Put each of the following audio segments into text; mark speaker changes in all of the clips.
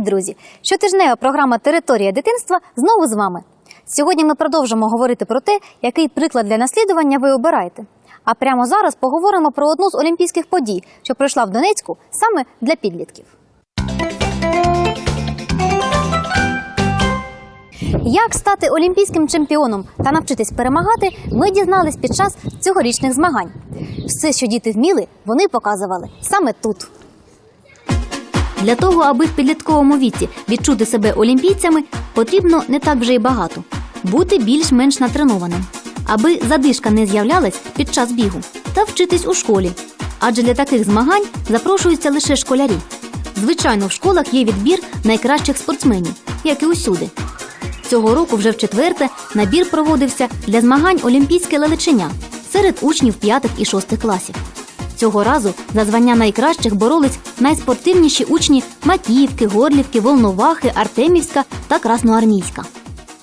Speaker 1: Привіт, друзі! Щотижнева програма Територія дитинства знову з вами. Сьогодні ми продовжимо говорити про те, який приклад для наслідування ви обираєте. А прямо зараз поговоримо про одну з олімпійських подій, що пройшла в Донецьку саме для підлітків. Як стати олімпійським чемпіоном та навчитись перемагати, ми дізнались під час цьогорічних змагань. Все, що діти вміли, вони показували саме тут. Для того, аби в підлітковому віці відчути себе олімпійцями, потрібно не так вже й багато бути більш-менш натренованим, аби задишка не з'являлась під час бігу, та вчитись у школі. Адже для таких змагань запрошуються лише школярі. Звичайно, в школах є відбір найкращих спортсменів, як і усюди. Цього року вже в четверте набір проводився для змагань Олімпійське лелечення серед учнів п'ятих і шостих класів. Цього разу за звання найкращих боролись найспортивніші учні Матіївки, Горлівки, Волновахи, Артемівська та Красноармійська.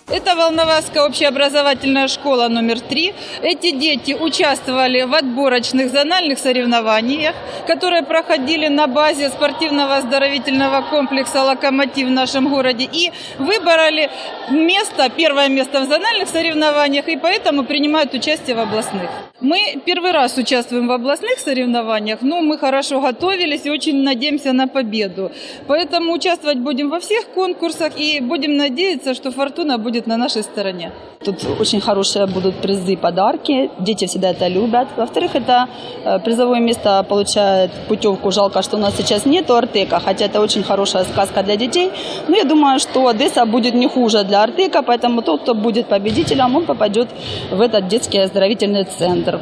Speaker 2: Это Волноваская общеобразовательная школа номер три. Эти дети участвовали в отборочных зональных соревнованиях, которые проходили на базе спортивного оздоровительного комплекса «Локомотив» в нашем городе и выбрали место, первое место в зональных соревнованиях и поэтому принимают участие в областных. Мы первый раз участвуем в областных соревнованиях, но мы хорошо готовились и очень надеемся на победу. Поэтому участвовать будем во всех конкурсах и будем надеяться, что фортуна будет на нашей стороне.
Speaker 3: Тут очень хорошие будут призы, подарки. Дети всегда это любят. Во-вторых, это э, призовое место получает путевку. Жалко, что у нас сейчас нету Артека, хотя это очень хорошая сказка для детей. Но я думаю, что Одесса будет не хуже для Артека, поэтому тот, кто будет победителем, он попадет в этот детский оздоровительный центр.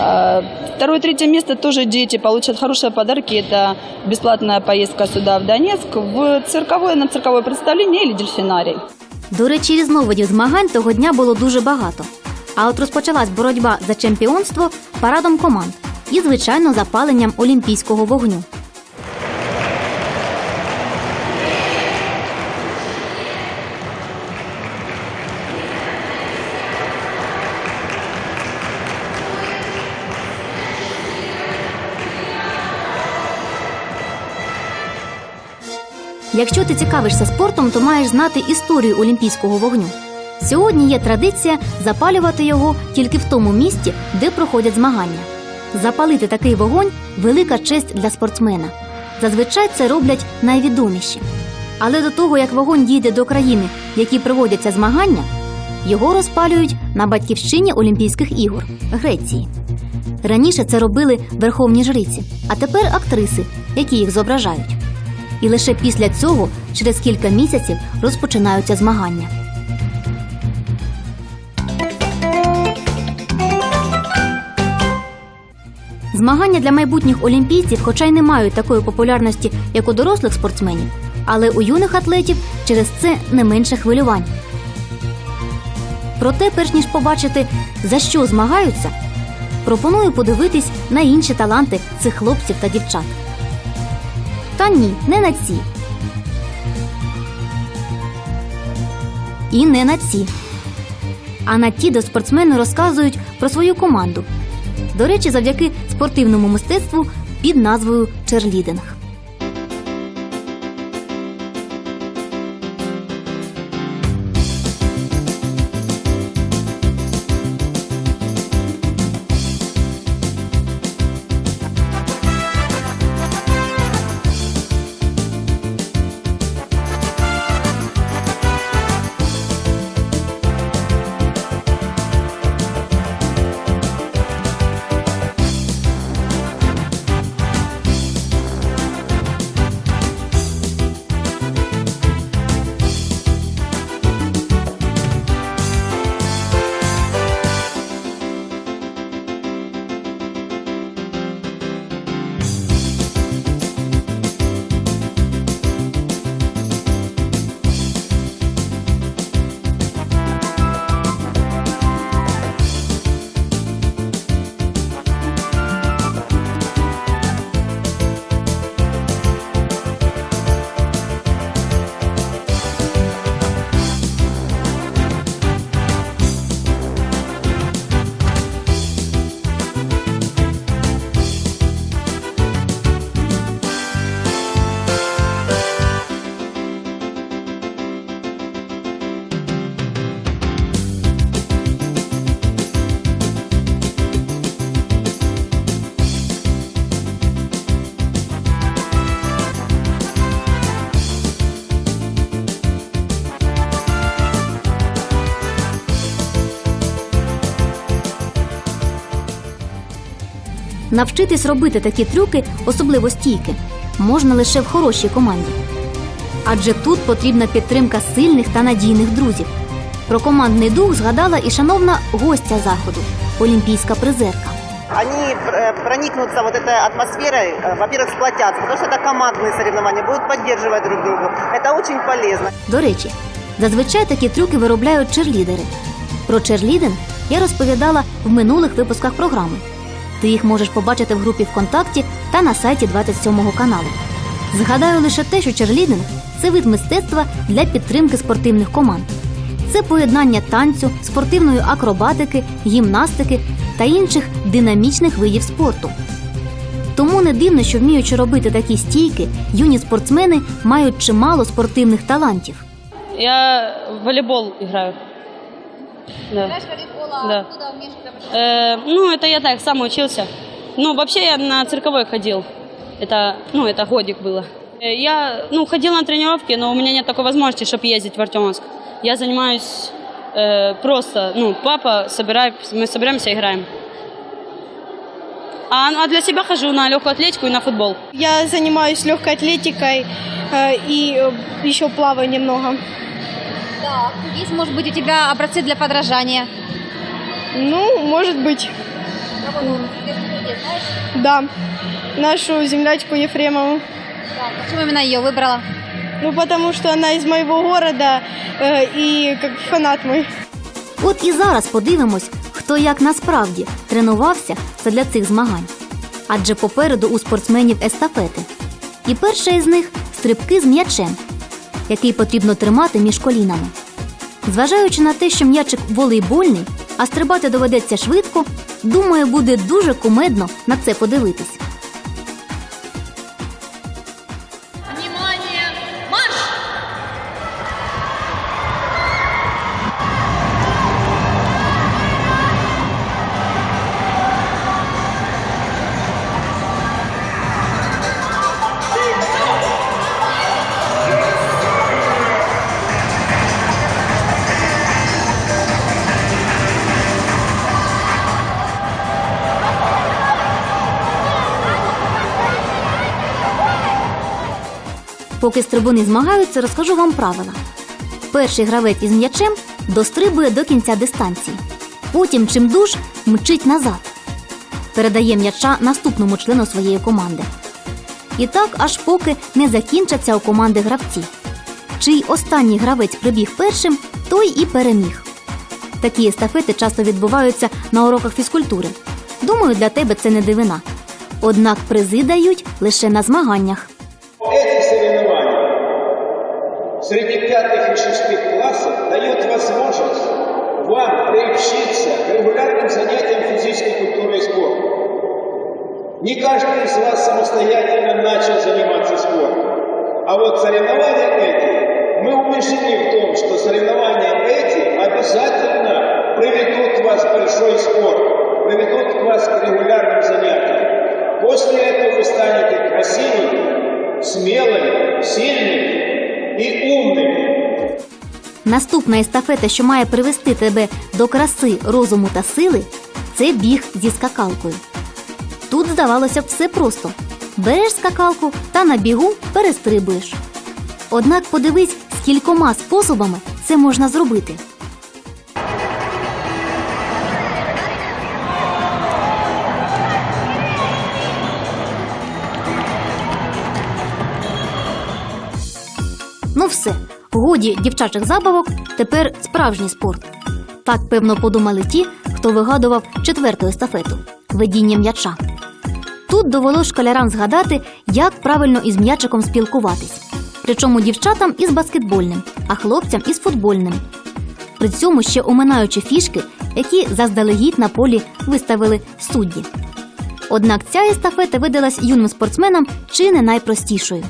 Speaker 3: Э, Второе, третье место тоже дети получат хорошие подарки. Это бесплатная поездка сюда, в Донецк, в цирковое, на цирковое представление или дельфинарий.
Speaker 1: До речі, різновидів змагань того дня було дуже багато. А от розпочалась боротьба за чемпіонство парадом команд і, звичайно, запаленням олімпійського вогню. Якщо ти цікавишся спортом, то маєш знати історію олімпійського вогню. Сьогодні є традиція запалювати його тільки в тому місці, де проходять змагання. Запалити такий вогонь велика честь для спортсмена. Зазвичай це роблять найвідоміші. Але до того, як вогонь дійде до країни, в якій проводяться змагання, його розпалюють на батьківщині Олімпійських ігор Греції. Раніше це робили верховні жриці, а тепер актриси, які їх зображають. І лише після цього, через кілька місяців, розпочинаються змагання. Змагання для майбутніх олімпійців, хоча й не мають такої популярності, як у дорослих спортсменів, але у юних атлетів через це не менше хвилювань. Проте, перш ніж побачити, за що змагаються, пропоную подивитись на інші таланти цих хлопців та дівчат. Та ні, не на ці. І не на ці. А на ті, де спортсмени розказують про свою команду. До речі, завдяки спортивному мистецтву під назвою черлідинг. Навчитись робити такі трюки, особливо стійки, можна лише в хорошій команді. Адже тут потрібна підтримка сильних та надійних друзів. Про командний дух згадала і шановна гостя заходу олімпійська призерка.
Speaker 4: они э, проникнутся вот этой атмосферой, э, во-первых, сплотятся, потому что это командные соревнования, будут поддерживать друг друга. Это очень полезно.
Speaker 1: До речі, зазвичай такі трюки виробляють черлідери. Про черлідинг я розповідала в минулих випусках програми. Ти їх можеш побачити в групі ВКонтакті та на сайті 27 каналу. Згадаю лише те, що черлідинг це вид мистецтва для підтримки спортивних команд. Це поєднання танцю, спортивної акробатики, гімнастики та інших динамічних видів спорту. Тому не дивно, що вміючи робити такі стійки, юні спортсмени мають чимало спортивних талантів.
Speaker 5: Я в волейбол играю. Да. Да. Э, ну, это я так сам учился. Ну, вообще я на цирковой ходил. Это, ну, это годик было. Э, Я, ну, ходила на тренировки, но у меня нет такой возможности, чтобы ездить в Артемовск. Я занимаюсь э, просто, ну, папа собирает, мы собираемся, играем. А, а для себя хожу на легкую атлетику и на футбол.
Speaker 6: Я занимаюсь легкой атлетикой э, и э, еще плаваю немного.
Speaker 1: Так, есть, может быть, у тебя образцы для подражания.
Speaker 6: Ну, может быть, да. Нашу землячку Ефремову.
Speaker 1: Почему именно ее выбрала?
Speaker 6: Ну, потому что она из моего города э, и как фанат мой.
Speaker 1: От і зараз подивимось, хто як насправді тренувався задля цих змагань. Адже попереду у спортсменів естафети. І перша із них стрибки з м'ячем, який потрібно тримати між колінами. Зважаючи на те, що м'ячик волейбольний, а стрибати доведеться швидко, думаю, буде дуже кумедно на це подивитись. Поки стрибуни змагаються, розкажу вам правила. Перший гравець із м'ячем дострибує до кінця дистанції. Потім, чим дуж, мчить назад. Передає м'яча наступному члену своєї команди. І так, аж поки не закінчаться у команди гравці. Чий останній гравець прибіг першим, той і переміг. Такі естафети часто відбуваються на уроках фізкультури. Думаю, для тебе це не дивина. Однак призи дають лише на змаганнях.
Speaker 7: Среди пятых и шестых классов дает возможность вам приобщиться к регулярным занятиям физической культурой и спортом. Не каждый из вас самостоятельно начал заниматься спортом. А вот соревнования эти, мы убеждены в том, что соревнования эти обязательно приведут вас в большой спорт, приведут вас к регулярным занятиям. После этого вы станете красивыми, смелыми, сильными и умными.
Speaker 1: Наступна естафета, що має привести тебе до краси, розуму та сили, це біг зі скакалкою. Тут здавалося все просто: береш скакалку та на бігу перестрибуєш. Однак подивись, скількома способами це можна зробити. Годі дівчачих забавок, тепер справжній спорт. Так певно подумали ті, хто вигадував четверту естафету ведіння м'яча. Тут довелось школярам згадати, як правильно із м'ячиком спілкуватись. Причому дівчатам із баскетбольним, а хлопцям із футбольним. При цьому ще оминаючи фішки, які заздалегідь на полі виставили судді. Однак ця естафета видалась юним спортсменам чи не найпростішою.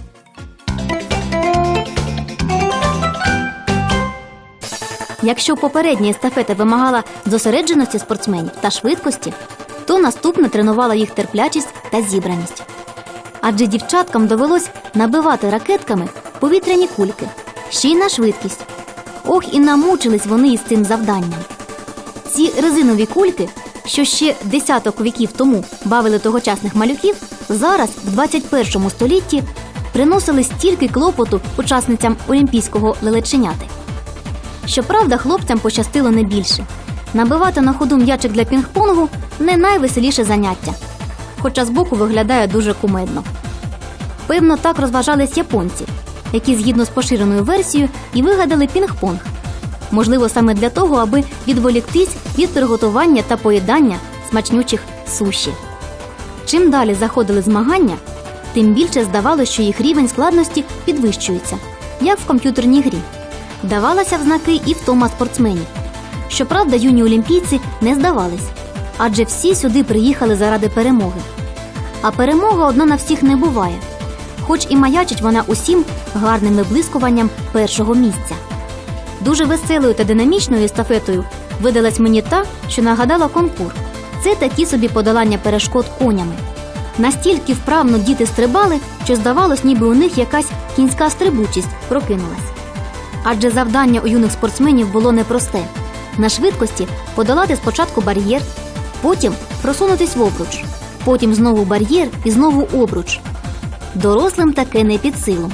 Speaker 1: Якщо попередня естафета вимагала зосередженості спортсменів та швидкості, то наступна тренувала їх терплячість та зібраність. Адже дівчаткам довелось набивати ракетками повітряні кульки, ще й на швидкість. Ох, і намучились вони із цим завданням. Ці резинові кульки що ще десяток віків тому бавили тогочасних малюків, зараз, в 21 столітті, приносили стільки клопоту учасницям олімпійського лелеченяти. Щоправда, хлопцям пощастило не більше. Набивати на ходу м'ячик для пінг-понгу не найвеселіше заняття, хоча збоку виглядає дуже кумедно. Певно, так розважались японці, які згідно з поширеною версією і вигадали пінг-понг. Можливо, саме для того, аби відволіктись від приготування та поїдання смачнючих суші. Чим далі заходили змагання, тим більше здавалося, що їх рівень складності підвищується, як в комп'ютерній грі. Давалася в знаки і втома спортсменів. Щоправда, юні олімпійці не здавались, адже всі сюди приїхали заради перемоги. А перемога одна на всіх не буває, хоч і маячить вона усім гарним виблискуванням першого місця. Дуже веселою та динамічною естафетою видалась мені та, що нагадала конкур. Це такі собі подолання перешкод конями. Настільки вправно діти стрибали, що здавалось, ніби у них якась кінська стрибучість прокинулась Адже завдання у юних спортсменів було непросте на швидкості подолати спочатку бар'єр, потім просунутись в обруч, потім знову бар'єр і знову обруч. Дорослим таке не під силу.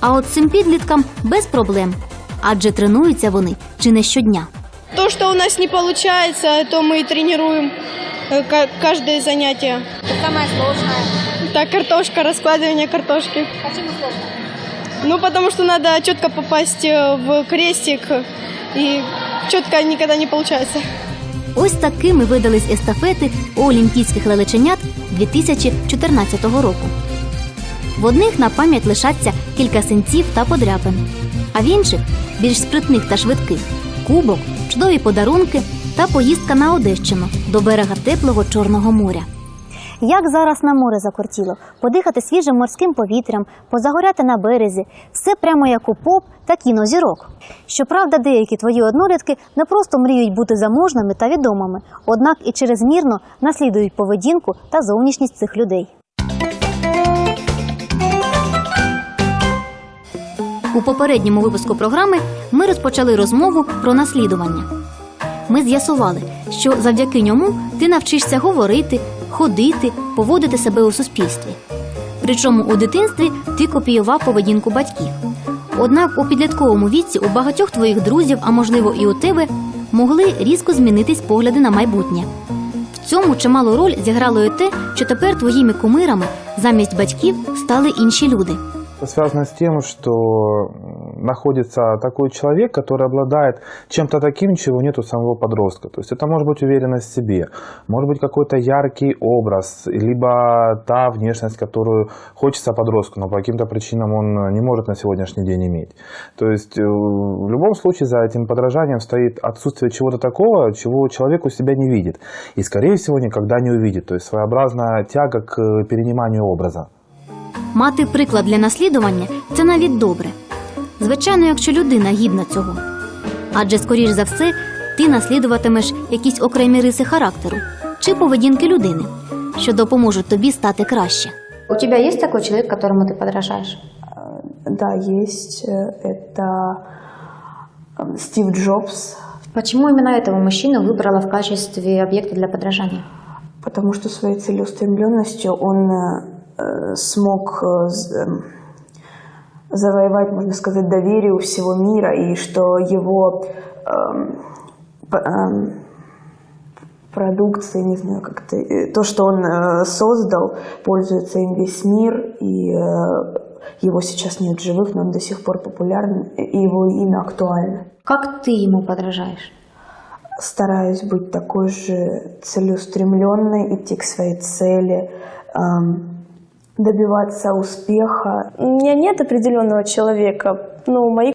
Speaker 1: А от цим підліткам без проблем, адже тренуються вони чи не щодня.
Speaker 6: То, что у нас не получается, то мы тренируем э, ка- каждое занятие.
Speaker 1: Саме сложне.
Speaker 6: Так, картошка, раскладывание картошки.
Speaker 1: Чому сложно?
Speaker 6: Ну, потому что надо четко попасть э, в крестик, и четко никогда не получается.
Speaker 1: Ось такими видались естафети у олімпійських лелеченят 2014 року. В одних на пам'ять лишаться кілька синців та подряпин, а в інших, більш спритних та швидких, кубок, чудові подарунки та поїздка на Одещину до берега теплого Чорного моря. Як зараз на море закортіло, подихати свіжим морським повітрям, позагоряти на березі, все прямо як у поп та кінозірок. Щоправда, деякі твої однолітки не просто мріють бути заможними та відомими, однак і черезмірно наслідують поведінку та зовнішність цих людей. У попередньому випуску програми ми розпочали розмову про наслідування. Ми з'ясували, що завдяки ньому ти навчишся говорити, ходити, поводити себе у суспільстві. Причому у дитинстві ти копіював поведінку батьків. Однак у підлітковому віці у багатьох твоїх друзів, а можливо і у тебе, могли різко змінитись погляди на майбутнє. В цьому чималу роль зіграло і те, що тепер твоїми кумирами замість батьків стали інші люди.
Speaker 8: Это связано с тем, что м, находится такой человек, который обладает чем-то таким, чего нет у самого подростка. То есть это может быть уверенность в себе, может быть какой-то яркий образ, либо та внешность, которую хочется подростку, но по каким-то причинам он не может на сегодняшний день иметь. То есть э, в любом случае за этим подражанием стоит отсутствие чего-то такого, чего человек у себя не видит. И, скорее всего, никогда не увидит. То есть своеобразная тяга к э, перениманию образа.
Speaker 1: Мати приклад для наслідування це навіть добре. Звичайно, якщо людина гідна цього. Адже, скоріш за все, ти наслідуватимеш якісь окремі риси характеру чи поведінки людини, що допоможуть тобі стати краще.
Speaker 9: У тебя есть такой человек, которому ты подражаешь?
Speaker 10: Да, есть. Э, Это э, Стив Джобс,
Speaker 9: Почему именно этого мужчину выбрала в качестве объекта для подражания?
Speaker 10: потому что своей целеустремленностью он э, смог э, з- эм, завоевать, можно сказать, доверие у всего мира, и что его эм, эм, продукция, не знаю, как это, э, то, что он э, создал, пользуется им весь мир, и э, его сейчас нет в живых, но он до сих пор популярен, и его имя актуально.
Speaker 9: Как ты ему подражаешь?
Speaker 10: стараюсь быть такой же целеустремленной, идти к своей цели, эм, добиваться успеха.
Speaker 6: У меня нет определенного человека. Ну, мои